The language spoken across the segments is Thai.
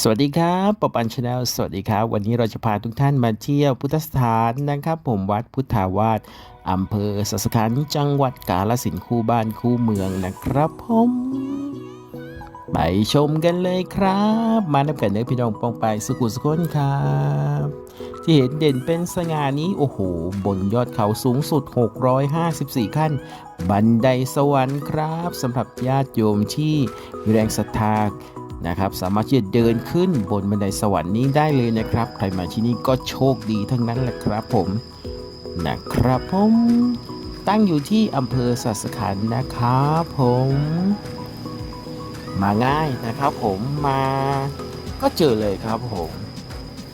สวัสดีครับปปันชาแนลสวัสดีครับ วันนี้เราจะพาทุกท่านมาเที่ยวพุทธสถานนะครับ ผมวัดพุทธาวาสอำเภอสัสขันธ์จังหวัดกาฬสินคู่บ้านคู่เมืองนะครับผมไปชมกันเลยครับ มานับกันเนื้อพี่น้องปองไปสุขุสุขนครับ ที่เห็นเด่นเป็นสง่านี้ โอ้โห บนยอดเขาสูงสุด 654 ขั้น บันไดสวรรค์ครับสำหรับญาติโยมที่มีแรงศรัทธา นะครับ สามารถที่จะเดินขึ้นบนบันไดสวรรค์นี้ได้เลยนะครับ ใครมาที่นี่ก็โชคดีทั้งนั้นแหละครับผมนะครับผมตั้งอยู่ที่อำเภอสัสขันนะครับผม มาง่ายนะครับผมมาก็เจอเลยครับผม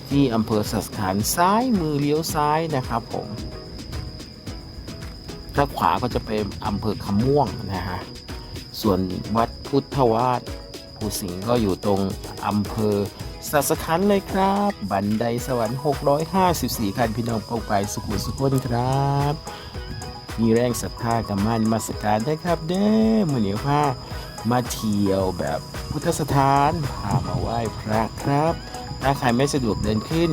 ที่อำเภอสัสขันซ้ายมือเลี้ยวซ้ายนะครับผมถ้าขวาก็จะเป็นอำเภอคำม่วงนะฮะส่วนวัดพุทธวาส ผู้สิงห์ก็อยู่ตรงอำเภอสัสขันเลยครับ บันไดสวรรค์ 654คันพี่น้องเข้าไปสุขุสุขนครับ มีแรงศรัทธากับมันมาสการได้ครับ เด้อมือเหนียวผ้ามาเที่ยวแบบพุทธสถานพามาไหว้พระครับ ถ้าใครไม่สะดวกเดินขึ้น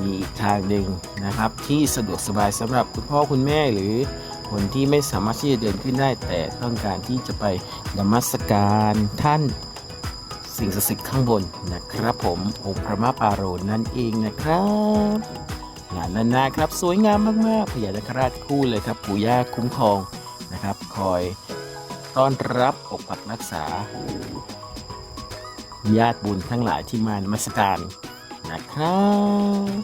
มีอีกทางหนึ่งนะครับ ที่สะดวกสบายสำหรับคุณพ่อคุณแม่หรือคนที่ไม่สามารถที่จะเดินขึ้นได้ แต่ต้องการที่จะไปนมัสการท่าน สิ่งศักดิ์สิทธิ์ข้างบนนะครับผมองค์พระมะปาโรนั่นเองนะครับงานนานาครับสวยงามมากๆพญานาคราชคู่เลยครับปู่ย่าคุ้มครองนะครับ คอยต้อนรับปกปักรักษา ญาติบุญทั้งหลายที่มานมัสการนะครับ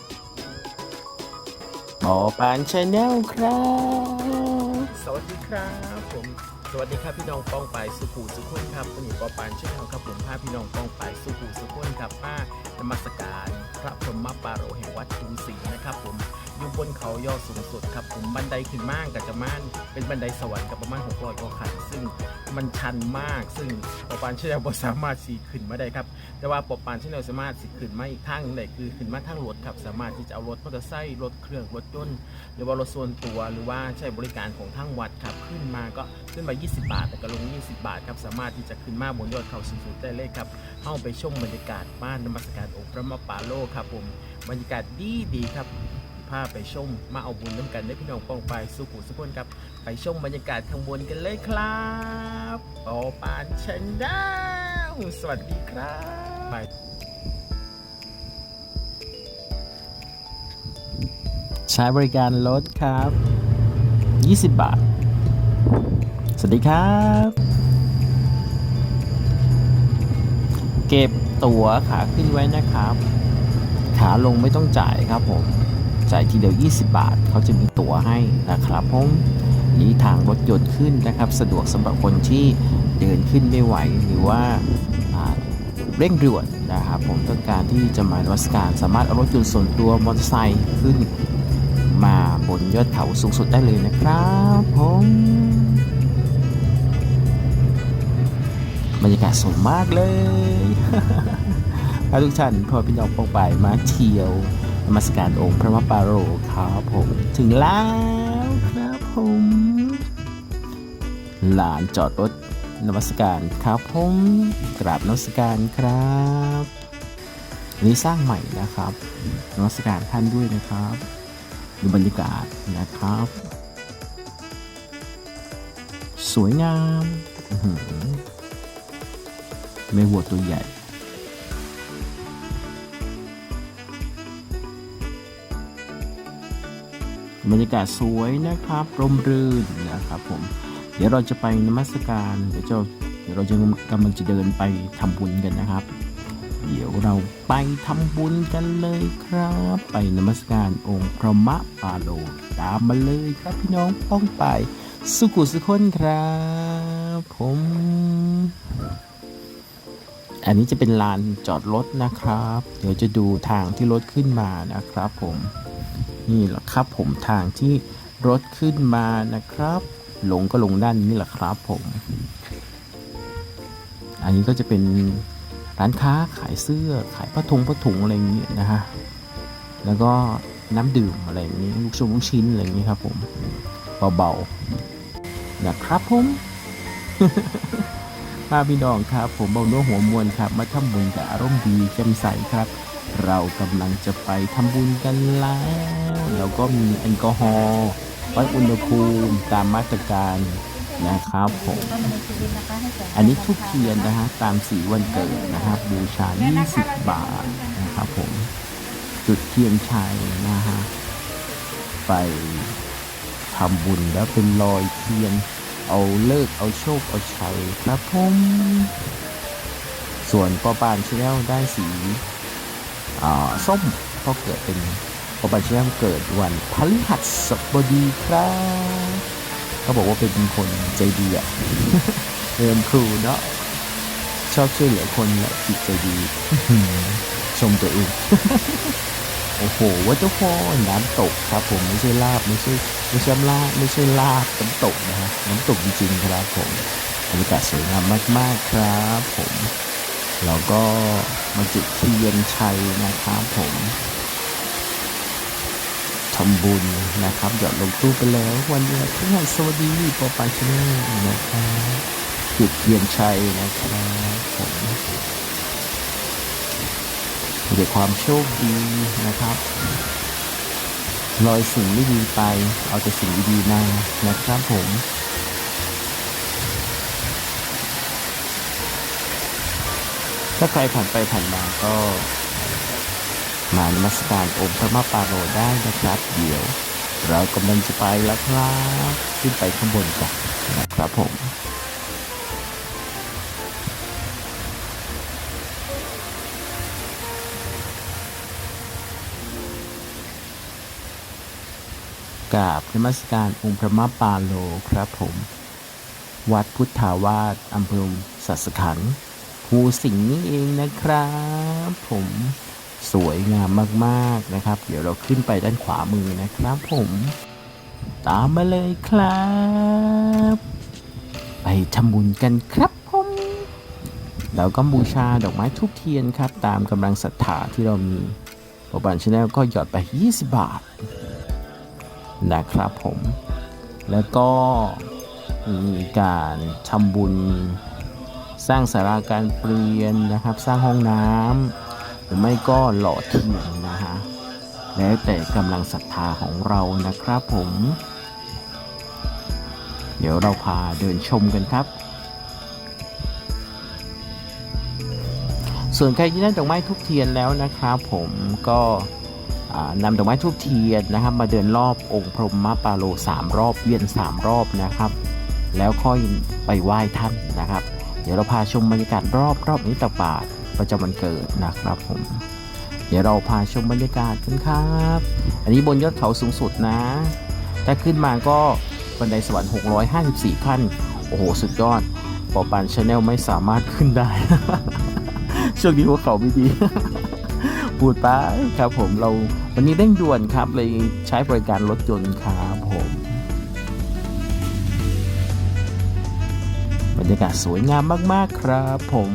หมอปานชาแนลครับ สวัสดีครับผม วัสดีครับพี่น้องป้องไปสุขูสุขุนครับวันนี้ปอปานช่วยทำครับผมพาพี่น้องป้องไปสุขูสุขุนครับมานมัสการ พระพรหมปาโรแห่งวัดชุงศรีนะครับผม อยู่บนเขายอดสูงสุดครับผมบันไดขึ้นมากกับจะม่านเป็นบันไดสวรรค์กับประมาณ600กว่าขั้นซึ่งมันชันมาก ซึ่งปอปานเช่วยบ่สามารถสีขึ้นมาได้ครับแต่ว่าปอปานเช่วยสามารถสิขึ้นมาอีกทางหนึงได้คือขึ้นมาทางรถครับสามารถที่จะเอารถมอเตอร์ไซค์รถเครื่องรถยนต์หรือว่ารถส่วนตัวหรือว่าใช้บริการของทางวัดครับขึ้นมาก็ขึ้นมา 20 บาทแต่ก็ลง 20 บาทครับสามารถที่จะขึ้นมาบนยอดเขาสูงสุดได้เลยครับเข้าไปชมบรรยากาศบ้านนมัสการองค์พระมปาโลครับผมบรรยากาศดีดีครับ พาไปชมมาเอาบุญน้ำกันได้พี่น้องป้องไปสุขุสุขนครับ ไปชมบรรยากาศข้างบนกันเลยครับปอปานชนดาวสวัสดีครับไปใช้บริการรถครับ 20 บาท สวัสดีครับ เก็บตั๋วขาขึ้นไว้นะครับ ขาลงไม่ต้องจ่ายครับผม จ่ายทีเดียว 20 บาท เขาจะมีตั๋วให้นะครับผมนี้ทางรถยนต์ขึ้นนะครับ สะดวกสำหรับคนที่เดินขึ้นไม่ไหวหรือว่าเร่งด่วนนะครับผมต้องการที่จะมานวัสการสามารถเอารถยนต์ส่วนตัวมอเตอร์ไซค์ขึ้น มาบนยอดเขาสูงสุดได้เลยนะครับผมบรรยากาศสวยมากเลยถ้าทุกท่านพอพี่น้องปองไปมาเที่ยว นมัสการองค์พระมะปาโรครับผม ถึงแล้วครับผมลานจอดรถนมัสการครับผมกราบนมัสการครับอันนี้สร้างใหม่นะครับนมัสการท่านด้วยนะครับดูบรรยากาศนะครับ สวยงามอื้อหือแม่วัวตัวใหญ่ บรรยากาศสวยนะครับร่มรื่นนะครับผม เดี๋ยวเราจะไปนมัสการเดี๋ยวจะเดี๋ยวเราจะกำลังจะเดินไปทำบุญกันนะครับ เดี๋ยวเราไปทำบุญกันเลยครับ ไปนมัสการองค์พระมะปาโลตามมาเลยครับพี่น้องป้องไปสุขุสุคนครับผมอันนี้จะเป็นลานจอดรถนะครับ เดี๋ยวจะดูทางที่รถขึ้นมานะครับผม นี่แหละครับผมทางที่รถขึ้นมานะครับ ลงก็ลงด้านนี้แหละครับผม อันนี้ก็จะเป็นร้านค้าขายเสื้อขายผ้าถุงผ้าถุงอะไรอย่างเงี้ยนะฮะ แล้วก็น้ำดื่มอะไรอย่างนี้ลูกชงลูกชิ้นอะไรอย่างนี้ครับผมเบาๆนะครับผมป้าพี่น้องครับ ผมเบาโน้หัวมวลครับ มาทำบุญกับอารมณ์ดีแจ่มใสครับ เรากำลังจะไปทำบุญกันแล้ว แล้วก็มีแอลกอฮอล์วัดอุณหภูมิตามมาตรการนะครับผมอันนี้ทุกเทียนนะฮะตามสีวันเกิดนะครับบูชา 20 บาทนะครับผมจุดเทียนชัยนะฮะไปทำบุญแล้วเป็นรอยเทียน เอาเลิกเอาโชค เอาชัยครับผมส่วนปอปานชาแนลได้สีอ่าส้มก็เกิดเป็น ปอปาชาแนลเกิดวันพฤหัสบดีครับเขาบอกว่าเป็นคนใจดีอะเรียนครูเนาะชอบช่วยเหลือคนและจิตใจดี ชมตัวเองโอ้โหวัตถุพรน้ำตกครับผมไม่ใช่ลาบไม่ใช่ไม่ใช่ลาบไม่ใช่ลาบน้ำตกนะฮะน้ำตกจริงๆครับผมบรรยากาศสวยงามมากๆครับผมเราก็มาจุดเทียนชัยนะครับผม ทำบุญนะครับ หยอดลงตู้ไปแล้ว วันนี้ทุกท่านสวัสดีปอปาชแนลนะครับจุดเทียนชัยนะครับผมมีแต่ความโชคดีนะครับลอยสิ่งไม่ดีไป เอาแต่สิ่งดีๆมานะครับผมถ้าใครผ่านไปผ่านมาก็ มานมัสการองค์พระมาปาโรได้นะครับ เดี๋ยว เรากำลังจะไปแล้วครับขึ้นไปข้างบนกันนะครับผมกราบนมัสการองค์พระมาปาโลครับผม วัดพุทธาวาสอำเภอสัสขันภูสิงห์นี่เองนะครับผม สวยงามมากๆนะครับ เดี๋ยวเราขึ้นไปด้านขวามือนะครับผม ตามมาเลยครับ ไปทำบุญกันครับผมแล้วก็บูชาดอกไม้ทุกเทียนครับ ตามกำลังศรัทธาที่เรามีปอบันชาแนลก็หยอดไป 20 บาท นะครับผม แล้วก็มีการทำบุญสร้างสาราการเปลี่ยนนะครับ สร้างห้องน้ำ หรือไม่ก็หล่อเทียนนะฮะแล้วแต่กำลังศรัทธาของเรานะครับผม เดี๋ยวเราพาเดินชมกันครับ ส่วนใครที่ได้ดอกไม้ทุกเทียนแล้วนะครับผมก็นำดอกไม้ทุกเทียนนะครับ มาเดินรอบองค์พรหมปาโลสามรอบเวียนสามรอบนะครับ แล้วค่อยไปไหว้ท่านนะครับ เดี๋ยวเราพาชมบรรยากาศรอบรอบนี้ตบาท ประจำวันเกิดนะครับผม เดี๋ยวเราพาชมบรรยากาศกันครับ อันนี้บนยอดเขาสูงสุดนะ ถ้าขึ้นมาก็บันไดสวรรค์ 654 ขั้น โอ้โห สุดยอดปอปันชาแนลไม่สามารถขึ้นได้ ช่วงนี้หัวเขาไม่ดี พูดไปครับผมเราวันนี้เร่งด่วนครับ เลยใช้บริการรถยนต์ครับผมบรรยากาศสวยงามมาก ๆ ครับผม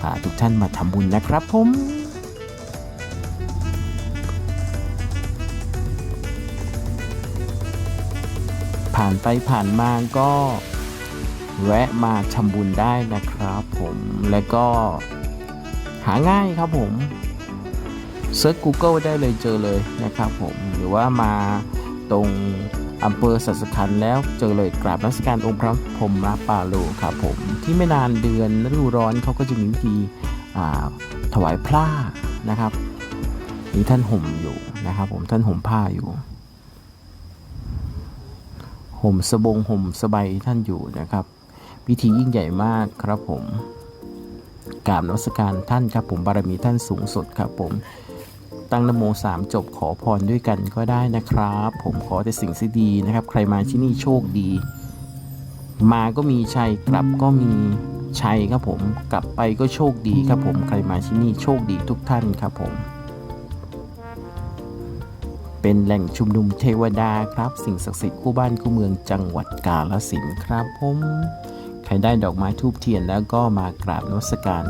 พาทุกท่านมาทำบุญนะครับผมผ่านไปผ่านมาก็แวะมาทำบุญได้นะครับผมและก็หาง่ายครับผมเซิร์ช Google ได้เลยเจอเลยนะครับผมหรือว่ามาตรง อำเภอสัสขันแล้วเจอเลยกราบนมัสการองค์พระพรหมปาโลครับผม ที่ไม่นานเดือนฤดูร้อนเขาก็จะมีวิธีถวายผ้านะครับมีท่านห่มอยู่นะครับ ผมท่านห่มผ้าอยู่ห่มสบงห่มสบายท่านอยู่นะครับ พิธียิ่งใหญ่มากครับผมกราบนมัสการท่านครับผมบารมีท่านสูงสุดครับผม ตั้งนโมสามจบขอพรด้วยกันก็ได้นะครับ ผมขอแต่สิ่งที่ดีนะครับ ใครมาที่นี่โชคดี มาก็มีชัยกลับก็มีชัยครับผม กลับไปก็โชคดีครับผมใครมาที่นี่โชคดีทุกท่านครับผม เป็นแหล่งชุมนุมเทวดาครับ สิ่งศักดิ์สิทธิ์คู่บ้านคู่เมืองจังหวัดกาฬสินธุ์ครับผมใครได้ดอกไม้ทูบเทียนแล้วก็มากราบนมัสการ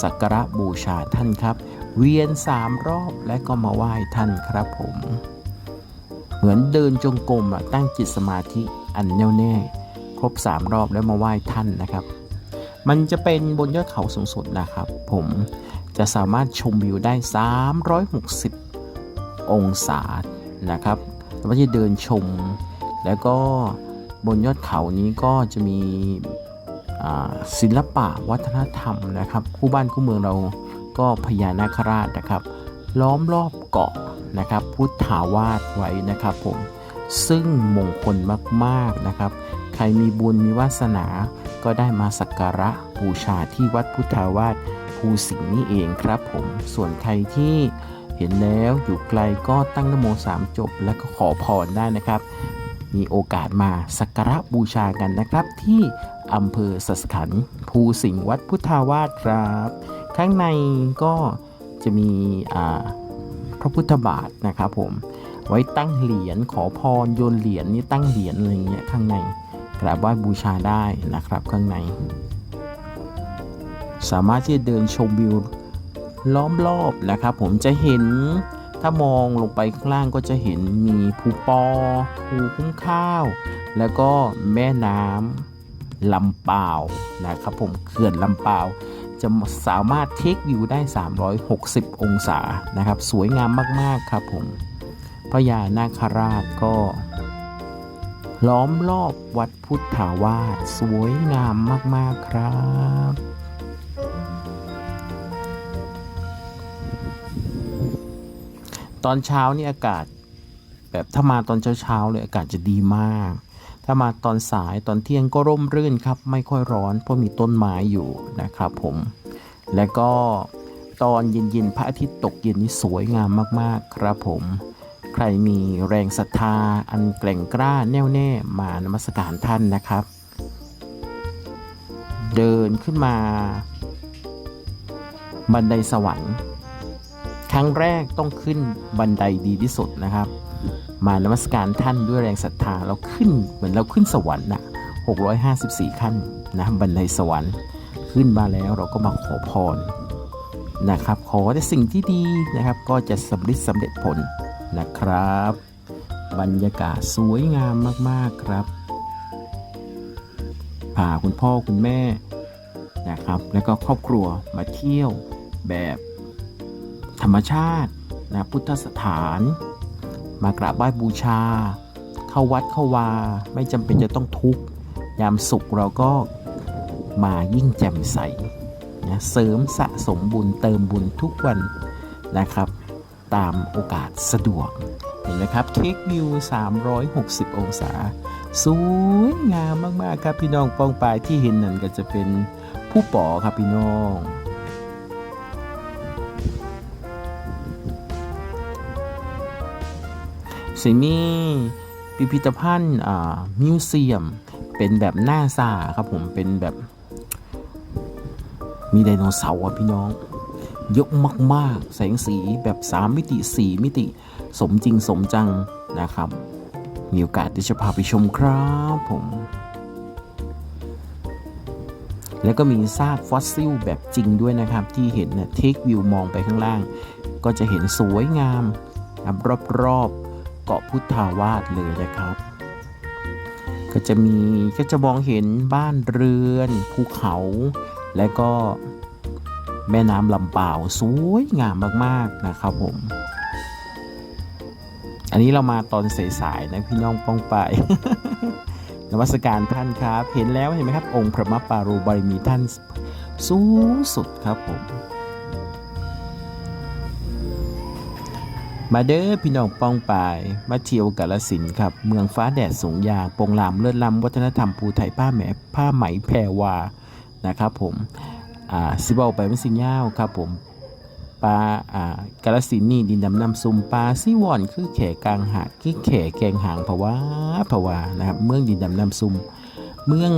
สักการะบูชาท่านครับ เวียนสามรอบและก็มาไหว้ท่านครับผม เหมือนเดินจงกรมอะตั้งจิตสมาธิอันแน่วแน่ ครบสามรอบแล้วมาไหว้ท่านนะครับ มันจะเป็นบนยอดเขาสูงสุดนะครับ ผมจะสามารถชมวิวได้ 360 องศานะครับแล้วก็จะเดินชม แล้วก็บนยอดเขานี้ก็จะมีศิลปะวัฒนธรรมนะครับ คู่บ้านคู่เมืองเรา ก็พญานาคราชนะครับ ล้อมรอบเกาะนะครับพุทธาวาสไว้นะครับผมซึ่งมงคลมากๆนะครับ ใครมีบุญมีวาสนาก็ได้มาสักการะบูชาที่วัดพุทธาวาสภูสิงห์นี่เองครับผมส่วนใครที่เห็นแล้วอยู่ไกลก็ตั้งนโมสามจบ แล้วก็ขอพรได้นะครับ มีโอกาสมาสักการะบูชากันนะครับ ที่อำเภอสัสขันภูสิงห์วัดพุทธาวาสครับ ข้างในก็จะมีพระพุทธบาทนะครับผมไว้ตั้งเหรียญขอพรโยนเหรียญนี่ตั้งเหรียญอะไรเงี้ยข้างในกราบไหว้บูชาได้นะครับข้างใน สามารถที่จะเดินชมวิวล้อมรอบนะครับ ผมจะเห็นถ้ามองลงไปข้างล่างก็จะเห็นมีภูปอภูคุ้มข้าว แล้วก็แม่น้ำลำปาวนะครับผมเขื่อนลำปาว จะสามารถเทควิวได้ 360 องศานะครับ สวยงามมาก ๆ ครับผมพระยานาคราชก็ ล้อมรอบวัดพุทธาวาสสวยงามมาก ๆ ครับตอนเช้านี่อากาศ แบบถ้ามาตอนเช้าๆเลยอากาศจะดีมาก ถ้ามาตอนสายตอนเที่ยงก็ร่มรื่นครับ ไม่ค่อยร้อนเพราะมีต้นไม้อยู่นะครับผม และก็ตอนเย็นๆพระอาทิตย์ตกเย็นนี่สวยงามมากๆ ครับผม ใครมีแรงศรัทธา อันแกร่งกล้าแน่วแน่มานมัสการท่านนะครับ เดินขึ้นมา บันไดสวรรค์ ครั้งแรกต้องขึ้นบันไดดีที่สุดนะครับ มานมัสการท่านด้วยแรงศรัทธาเราขึ้นเหมือนเราขึ้นสวรรค์นะ654 ขั้นนะบันไดสวรรค์ขึ้นมาแล้วเราก็มาขอพรนะครับ ขอแต่สิ่งที่ดีนะครับ ก็จะสำเร็จสำเร็จผลนะครับ บรรยากาศสวยงามมากๆครับพาคุณพ่อคุณแม่นะครับ แล้วก็ครอบครัวมาเที่ยวแบบธรรมชาตินะพุทธสถาน มากราบไหว้บูชา เข้าวัดเข้าวา ไม่จำเป็นจะต้องทุกข์ยามสุขเราก็มายิ่งแจ่มใสนะเสริมสะสมบุญเติมบุญทุกวันนะครับ ตามโอกาสสะดวก เห็นไหมครับเทควิว 360 องศา สวยงามมาก ๆ ครับพี่น้องปองปายที่เห็นนั่นก็จะเป็นผู้ป๋อครับพี่น้อง สิมีพิพิธภัณฑ์มิวเซียม เป็นแบบหน้าซาครับผมเป็นแบบมีไดโนเสาร์อะพี่น้อง เยอะมาก ๆ แสงสีแบบ 3 มิติ 4 มิติ สมจริงสมจังนะครับ มีโอกาสที่จะพาไปชมครับผม แล้วก็มีซากฟอสซิลแบบจริงด้วยนะครับ ที่เห็นนะเทควิวมองไปข้างล่าง ก็จะเห็นสวยงามนะครับรอบ ๆ เกาะพุทธาวาสเลยนะครับ ก็จะมีก็จะมองเห็นบ้านเรือนภูเขา และก็แม่น้ำลำเปล่าวสวยงามมากๆนะครับผม อันนี้เรามาตอนสายๆนะพี่น้องป้องไปนมัสการท่านครับ เห็นแล้วเห็นไหมครับ องค์พระมปารูบารมีท่านสูงสุดครับผม มาเด้อพี่น้องป้องปาย มาเที่ยวกาลสินครับ เมืองฟ้าแดดสูงยางปงลามเลิศล้ำวัฒนธรรมภูไทยผ้าแหมผ้าไหมแพรวานะครับผมอ่าสิบเอาไปมันสิย่าวครับผมปลาอ่ากาลสินนี่ดินดำน้ำซุมปลาซิวอนคือแขกลางหาดคือแขกแกงหางภาวะภาวานะครับเมืองดินดำน้ำซุมเมือง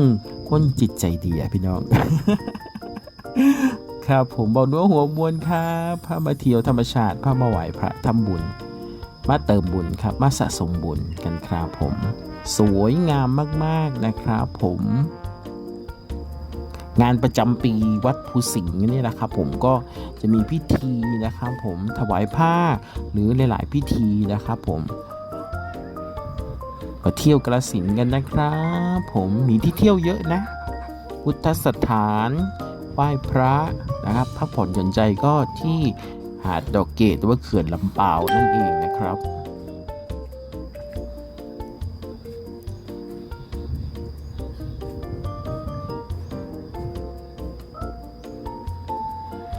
คนจิตใจดีอะพี่น้อง ครับผมบอกนัวหัวมวลครับพามาเที่ยวธรรมชาติพามาไหวพระทำบุญ มาเติมบุญครับ มาสะสมบุญกันครับผม สวยงามมากๆนะครับผม งานประจำปีวัดภูสิงห์นี่นะครับผมก็จะมีพิธีนะครับผมถวายผ้าหรือหลายๆพิธีนะครับผมมาเที่ยวกระสินกันนะครับ ผมมีที่เที่ยวเยอะนะพุทธสถาน ไหว้พระนะครับพักผ่อนหย่อนใจก็ที่หาดดอกเกตหรือว่าเขื่อนลำเปานั่นเองนะครับ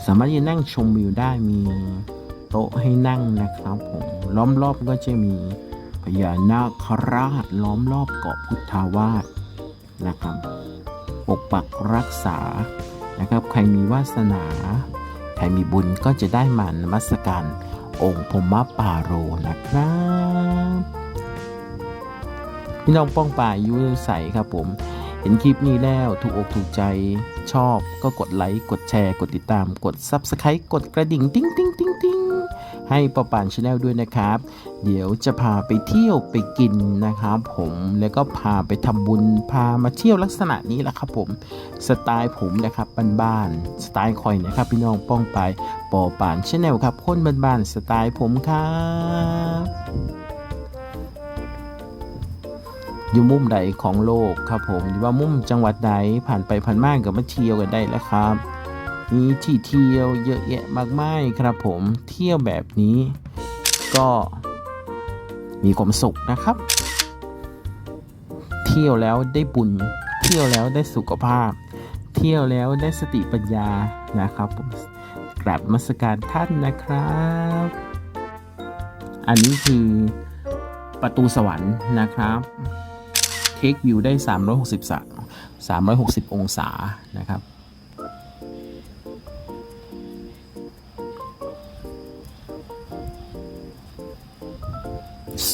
สามารถที่จะนั่งชมวิวได้มีโต๊ะให้นั่งนะครับผมล้อมรอบก็จะมีพญานาคราชล้อมรอบเกาะพุทธาวาสนะครับ ปกปักรักษา นะครับ ใครมีวาสนา ใครมีบุญก็จะได้มานมัสการองค์พมป่าโรนะครับพี่น้องป้องป่ายุ้ยใสครับผม เห็นคลิปนี้แล้วถูกอกถูกใจชอบก็กดไลค์ กดแชร์ กดติดตาม กด Subscribe กดกระดิ่ง ติ้งติ้งติ้งติ้ง ให้ปอปานชาแนลด้วยนะครับ เดี๋ยวจะพาไปเที่ยวไปกินนะครับผมแล้วก็พาไปทำบุญพามาเที่ยวลักษณะนี้แหละครับผมสไตล์ผมนะครับบ้านๆสไตล์คอยนะครับ พี่น้องป้องไปปอปานชาแนลครับคนบ้านๆสไตล์ผมครับอยู่มุมใดของโลกครับผมหรือว่ามุมจังหวัดใดผ่านไปผ่านมากกับมาเที่ยวกันได้แล้วครับ มีที่เที่ยวเยอะแยะมากมายครับผมเที่ยวแบบนี้ ก็มีความสุขนะครับ เที่ยวแล้วได้บุญ เที่ยวแล้วได้สุขภาพ เที่ยวแล้วได้สติปัญญานะครับผมกราบมัสการท่านนะครับ อันนี้คือประตูสวรรค์นะครับเทควิวได้ 360 360 องศานะครับ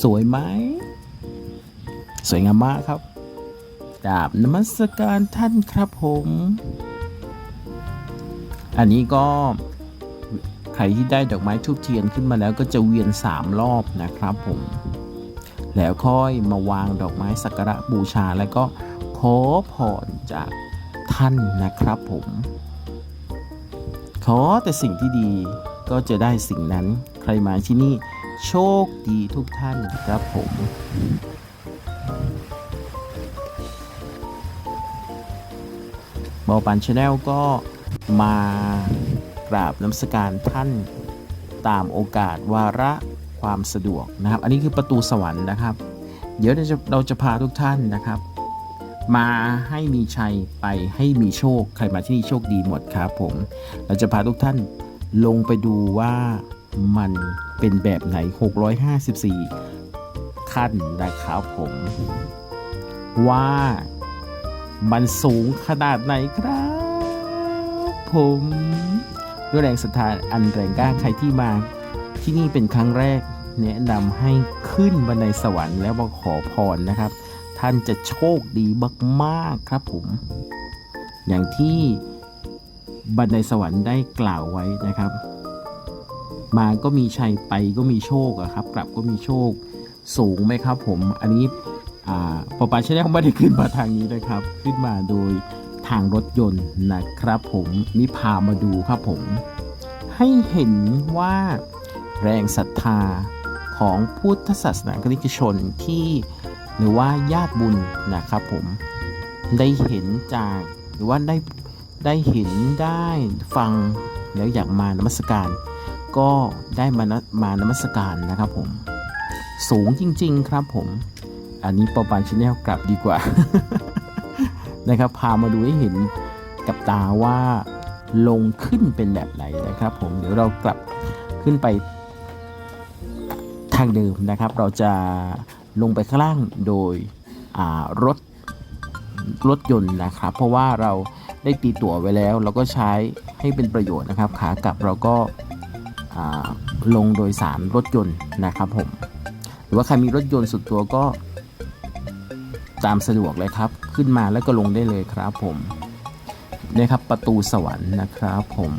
สวยไหม สวยงามมากครับกราบนมัสการท่านครับผม อันนี้ก็ใครที่ได้ดอกไม้ทูบเทียนขึ้นมาแล้วก็จะเวียน3รอบนะครับผม แล้วค่อยมาวางดอกไม้สักการะบูชาแล้วก็ขอพรจากท่านนะครับผม ขอแต่สิ่งที่ดีก็จะได้สิ่งนั้นใครมาที่นี่ โชคดีทุกท่านครับผมบอปันชาแนลก็มากราบน้ำสการท่านตามโอกาสวาระความสะดวกนะครับ อันนี้คือประตูสวรรค์นะครับ เดี๋ยวเราจะเราจะพาทุกท่านนะครับ มาให้มีชัยไปให้มีโชค ใครมาที่นี่โชคดีหมดครับผม เราจะพาทุกท่านลงไปดูว่า มันเป็นแบบไหน 654 ขั้นนะครับผม ว่ามันสูงขนาดไหนครับ ผมด้วยแรงศรัทธาอันแรงกล้าใครที่มา ที่นี่เป็นครั้งแรกแนะนำให้ขึ้นบันไดสวรรค์แล้วมาขอพรนะครับ ท่านจะโชคดีมากๆครับผม อย่างที่บันไดสวรรค์ได้กล่าวไว้นะครับ มาก็มีชัยไปก็มีโชคอะครับ กลับก็มีโชคสูงไหมครับผมอันนี้ปอปาชแนลไม่ได้ขึ้นมาทางนี้นะครับ ขึ้นมาโดยทางรถยนต์นะครับผมนี่พามาดูครับผม ให้เห็นว่าแรงศรัทธาของพุทธศาสนาคริสตชนที่หรือว่าญาติบุญนะครับผมได้เห็นจากหรือว่าได้ได้เห็นได้ฟังแล้วอยากมานมัสการ ก็ได้มานมานมัสการนะครับผม สูงจริง ๆ ครับผม อันนี้ปอปานชแนลกลับดีกว่า นะครับ พามาดูให้เห็นกับตาว่าลงขึ้นเป็นแบบไหนนะครับผม เดี๋ยวเรากลับขึ้นไปทางเดิมนะครับ เราจะลงไปข้างล่างโดยรถรถยนต์นะครับ เพราะว่าเราได้ตีตั๋วไว้แล้ว เราก็ใช้ให้เป็นประโยชน์นะครับ ขากลับเราก็ ลงโดยสารรถยนต์นะครับผมหรือว่าใครมีรถยนต์สุดตัวก็ตามสะดวกเลยครับ ขึ้นมาแล้วก็ลงได้เลยครับผมนี่ครับประตูสวรรค์นะครับผม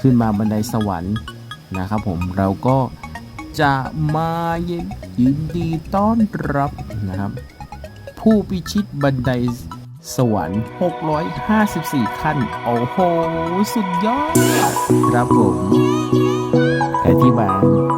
ขึ้นมาบันไดสวรรค์นะครับผมเราก็จะมายินยินดีต้อนรับนะครับ ผู้พิชิตบันได สวรรค์ 654 ขั้น โอ้โห สุดยอด ครับผมใครที่มาน